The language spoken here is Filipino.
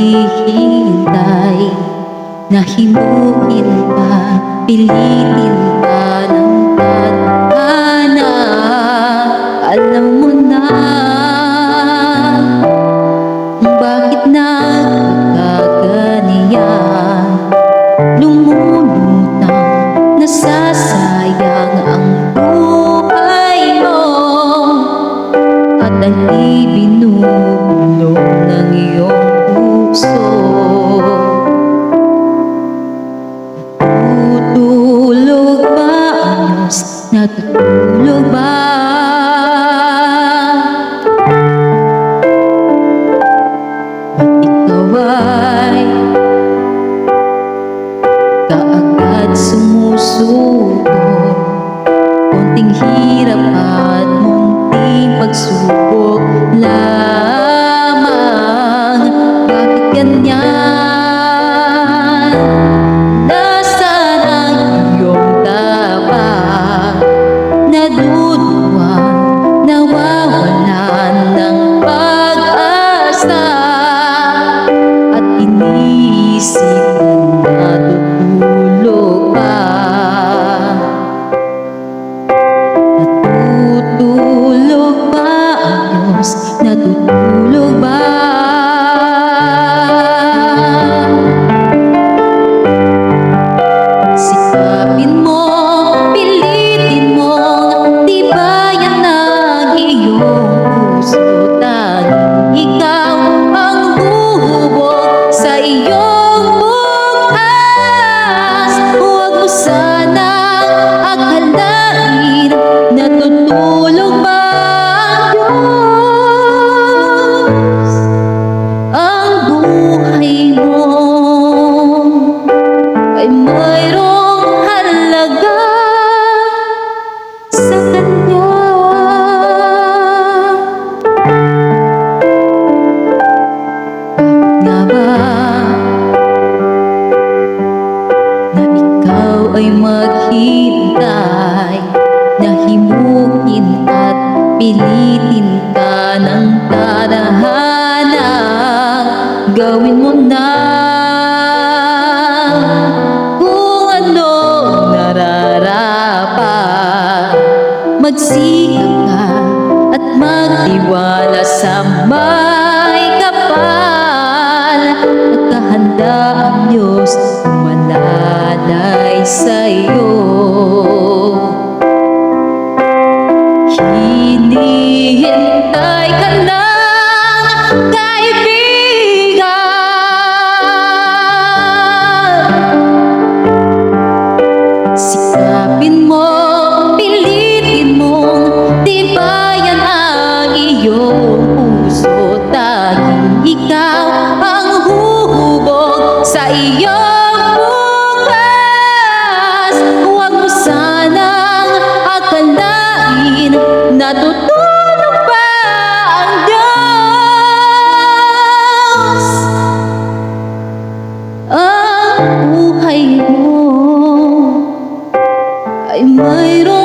naghihintay Nahimuin pa, pilitin sumusuko. Kunting hirap at munting pagsubok. ba? Na ikaw ay maghintay na himukin at pilitin ka ng tadhana gawin mo na kung ano nararapat. Magsikap ka at magtiwala sa mga ada iyong bukas Huwag mo akalain. Natutulog pa ang Diyos. Ang mo ay mayroon